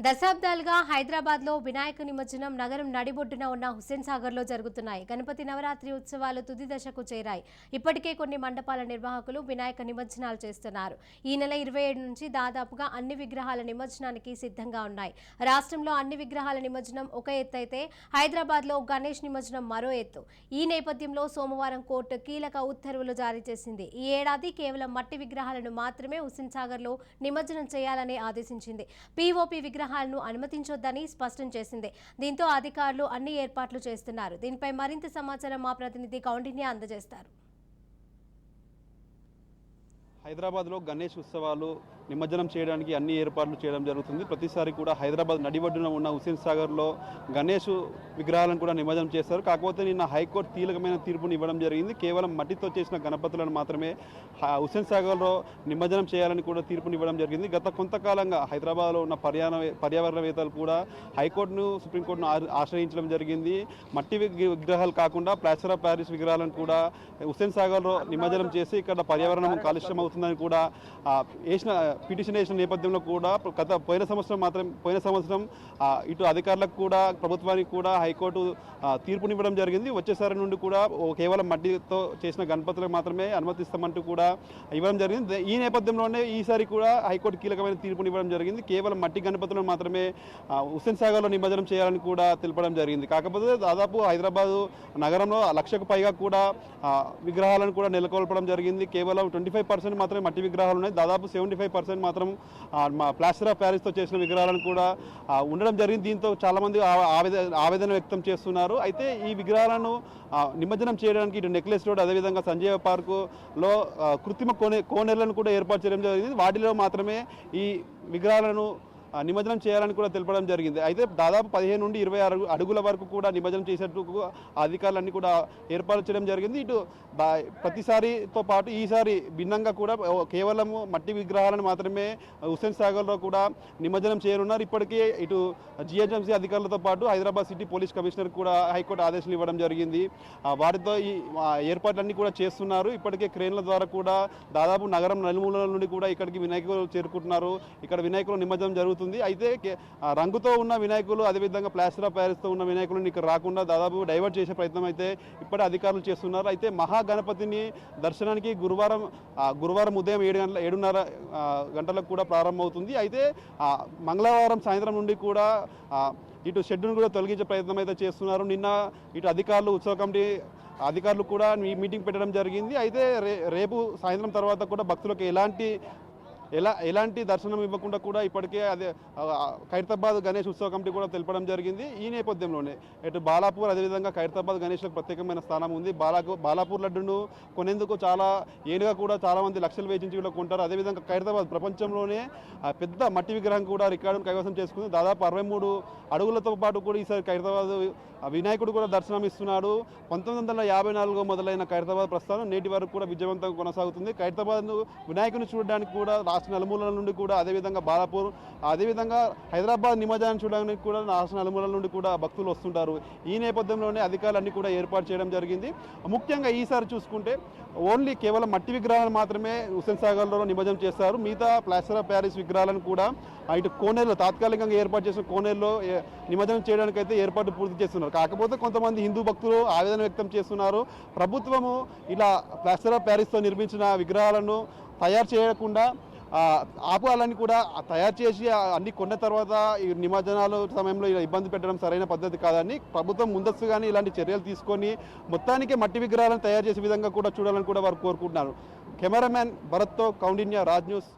దశాబ్దాలుగా హైదరాబాద్లో వినాయక నిమజ్జనం నగరం నడిబొడ్డున ఉన్న హుస్సేన్ సాగర్లో జరుగుతున్నాయి. గణపతి నవరాత్రి ఉత్సవాలు తుది దశకు చేరాయి. ఇప్పటికే కొన్ని మండపాల నిర్వాహకులు వినాయక నిమజ్జనాలు చేస్తున్నారు. ఈ నెల ఇరవై ఏడు నుంచి దాదాపుగా అన్ని విగ్రహాల నిమజ్జనానికి సిద్ధంగా ఉన్నాయి. రాష్ట్రంలో అన్ని విగ్రహాల నిమజ్జనం ఒక ఎత్తు అయితే హైదరాబాద్లో గణేష్ నిమజ్జనం మరో ఎత్తు. ఈ నేపథ్యంలో సోమవారం కోర్టు కీలక ఉత్తర్వులు జారీ చేసింది. ఈ ఏడాది కేవలం మట్టి విగ్రహాలను మాత్రమే హుస్సేన్ సాగర్లో నిమజ్జనం చేయాలని ఆదేశించింది. పీఓపీ విగ్రహాలను అనుమతించొద్దని స్పష్టం చేసింది. దీంతో అధికారులు అన్ని ఏర్పాట్లు చేస్తున్నారు. దీనిపై మరింత సమాచారం మా ప్రతినిధి కౌండిన్య అందజేస్తారు. హైదరాబాద్లో గణేష్ ఉత్సవాలు నిమజ్జనం చేయడానికి అన్ని ఏర్పాట్లు చేయడం జరుగుతుంది. ప్రతిసారి కూడా హైదరాబాద్ నడిబడ్డున ఉన్న హుస్సేన్ సాగర్లో గణేష్ విగ్రహాలను కూడా నిమజ్జనం చేస్తారు. కాకపోతే నిన్న హైకోర్టు కీలకమైన తీర్పుని ఇవ్వడం జరిగింది. కేవలం మట్టితో చేసిన గణపతులను మాత్రమే హుసేన్ హుస్సేన్ సాగర్లో నిమజ్జనం చేయాలని కూడా తీర్పుని ఇవ్వడం జరిగింది. గత కొంతకాలంగా హైదరాబాద్లో ఉన్న పర్యావరణ పర్యావరణవేత్తలు కూడా హైకోర్టును సుప్రీంకోర్టును ఆ- ఆశ్రయించడం జరిగింది. మట్టి విగ్రహాలు కాకుండా ప్లాస్టర్ ఆఫ్ ప్యారిస్ విగ్రహాలను కూడా హుస్సేన్ సాగర్లో నిమజ్జనం చేసి ఇక్కడ పర్యావరణం కాలుష్యం అవుతుందని కూడా వేసిన పిటిషన్ వేసిన నేపథ్యంలో కూడా గత పోయిన సంవత్సరం మాత్రం పోయిన సంవత్సరం ఇటు అధికారులకు కూడా ప్రభుత్వానికి కూడా హైకోర్టు తీర్పునివ్వడం జరిగింది. వచ్చేసారి నుండి కూడా ఓ కేవలం మట్టితో చేసిన గణపతులకు మాత్రమే అనుమతిస్తామంటూ కూడా ఇవ్వడం జరిగింది. ఈ నేపథ్యంలోనే ఈసారి కూడా హైకోర్టు కీలకమైన తీర్పునివ్వడం జరిగింది. కేవలం మట్టి గణపతులను మాత్రమే హుస్సేన్ సాగర్లో నిమజ్జనం చేయాలని కూడా తెలపడం జరిగింది. కాకపోతే దాదాపు హైదరాబాదు నగరంలో లక్షకు పైగా కూడా విగ్రహాలను కూడా నెలకొల్పడం జరిగింది. కేవలం ట్వంటీ ఫైవ్ పర్సెంట్ మాత్రమే మట్టి విగ్రహాలు ఉన్నాయి. దాదాపు సెవెంటీ ఫైవ్ పర్సెంట్ మాత్రం మా ప్లాస్టర్ ఆఫ్ ప్యారిస్తో చేసిన విగ్రహాలను కూడా ఉండడం జరిగింది. దీంతో చాలామంది ఆ- ఆవేదన ఆవేదన వ్యక్తం చేస్తున్నారు. అయితే ఈ విగ్రహాలను నిమజ్జనం చేయడానికి ఇటు నెక్లెస్ రోడ్ అదేవిధంగా సంజీవ పార్కులో కృత్రిమ కోనే కోనేర్లను కూడా ఏర్పాటు చేయడం జరిగింది. వాటిలో మాత్రమే ఈ విగ్రహాలను నిమజ్జనం చేయాలని కూడా తెలపడం జరిగింది. అయితే దాదాపు పదిహేను నుండి ఇరవై ఆరు అడుగుల వరకు కూడా నిమజ్జనం చేసేట్టు అధికారులన్నీ కూడా ఏర్పాటు చేయడం జరిగింది. ఇటు ప్రతిసారితో పాటు ఈసారి భిన్నంగా కూడా కేవలం మట్టి విగ్రహాలను మాత్రమే హుస్సేన్ సాగర్లో కూడా నిమజ్జనం చేయనున్నారు. ఇప్పటికే ఇటు జిహెచ్ఎంసీ అధికారులతో పాటు హైదరాబాద్ సిటీ పోలీస్ కమిషనర్ కూడా హైకోర్టు ఆదేశాలు ఇవ్వడం జరిగింది. వారితో ఈ ఏర్పాట్లన్నీ కూడా చేస్తున్నారు. ఇప్పటికే క్రేన్ల ద్వారా కూడా దాదాపు నగరం నలుమూలల నుండి కూడా ఇక్కడికి వినాయకులు చేరుకుంటున్నారు. ఇక్కడ వినాయకులు నిమజ్జనం జరుగుతుంది అయితే రంగుతో ఉన్న వినాయకులు అదేవిధంగా ప్లాస్టర్ ఆఫ్ ప్యారిస్తో ఉన్న వినాయకులు ఇక్కడ రాకుండా దాదాపు డైవర్ట్ చేసే ప్రయత్నం అయితే ఇప్పటి అధికారులు చేస్తున్నారు. అయితే మహాగణపతిని దర్శనానికి గురువారం గురువారం ఉదయం ఏడు గంటల ఏడున్నర గంటలకు కూడా ప్రారంభమవుతుంది. అయితే మంగళవారం సాయంత్రం నుండి కూడా ఇటు షెడ్యూల్ కూడా తొలగించే ప్రయత్నం అయితే చేస్తున్నారు. నిన్న ఇటు అధికారులు ఉత్సవ కమిటీ అధికారులు కూడా మీటింగ్ పెట్టడం జరిగింది. అయితే రే రేపు సాయంత్రం తర్వాత కూడా భక్తులకు ఎలాంటి ఎలా ఎలాంటి దర్శనం ఇవ్వకుండా కూడా ఇప్పటికే అదే ఖైరతాబాద్ గణేష్ ఉత్సవ కమిటీ కూడా తెలపడం జరిగింది. ఈ నేపథ్యంలోనే ఇటు బాలాపూర్ అదేవిధంగా ఖైరతాబాద్ గణేష్లకు ప్రత్యేకమైన స్థానం ఉంది. బాలాకు బాలాపూర్ లడ్డును కొనేందుకు చాలా ఏనుగా కూడా చాలా మంది లక్షలు వేచించి కూడా కొంటారు. అదేవిధంగా ఖైరతాబాద్ ప్రపంచంలోనే పెద్ద మట్టి విగ్రహం కూడా రికార్డును కైవసం చేసుకుంది. దాదాపు అరవై మూడు అడుగులతో పాటు కూడా ఈసారి ఖైరతాబాద్ వినాయకుడు కూడా దర్శనం ఇస్తున్నాడు. పంతొమ్మిది వందల యాభై నాలుగులో మొదలైన ఖైరతాబాద్ ప్రస్థానం నేటి వరకు కూడా విజయవంతంగా కొనసాగుతుంది. ఖైరతాబాద్ వినాయకుని చూడడానికి కూడా రాష్ట్ర నలుమూలల నుండి కూడా అదేవిధంగా బాలాపూర్ అదేవిధంగా హైదరాబాద్ నిమజ్జనం చూడడానికి కూడా రాష్ట్ర నలుమూలల నుండి కూడా భక్తులు వస్తుంటారు. ఈ నేపథ్యంలోనే అధికారులన్నీ కూడా ఏర్పాటు చేయడం జరిగింది. ముఖ్యంగా ఈసారి చూసుకుంటే ఓన్లీ కేవలం మట్టి విగ్రహాలను మాత్రమే హుస్సేన్ సాగర్లో నిమజ్జనం చేస్తారు. మిగతా ప్లాస్టర్ ఆఫ్ ప్యారిస్ విగ్రహాలను కూడా ఇటు కోనేరులో తాత్కాలికంగా ఏర్పాటు చేసిన కోనేరులో నిమజ్జనం చేయడానికి అయితే ఏర్పాటు పూర్తి చేస్తున్నారు. కాకపోతే కొంతమంది హిందూ భక్తులు ఆవేదన వ్యక్తం చేస్తున్నారు. ప్రభుత్వము ఇలా ప్లాస్టర్ ఆఫ్ ప్యారిస్తో నిర్మించిన విగ్రహాలను తయారు చేయకుండా ఆ, ఆపాలని కూడా తయారు చేసి అన్ని కొన్న తర్వాత ఈ నిమజ్జనాలు సమయంలో ఇలా ఇబ్బంది పెట్టడం సరైన పద్ధతి కాదని ప్రభుత్వం ముందస్తుగానే ఇలాంటి చర్యలు తీసుకొని మొత్తానికి మట్టి విగ్రహాలను తయారు చేసే విధంగా కూడా చూడాలని కూడా వారు కోరుకుంటున్నారు. కెమెరామ్యాన్ భరత్తో కౌండిన్య రాజ్ న్యూస్.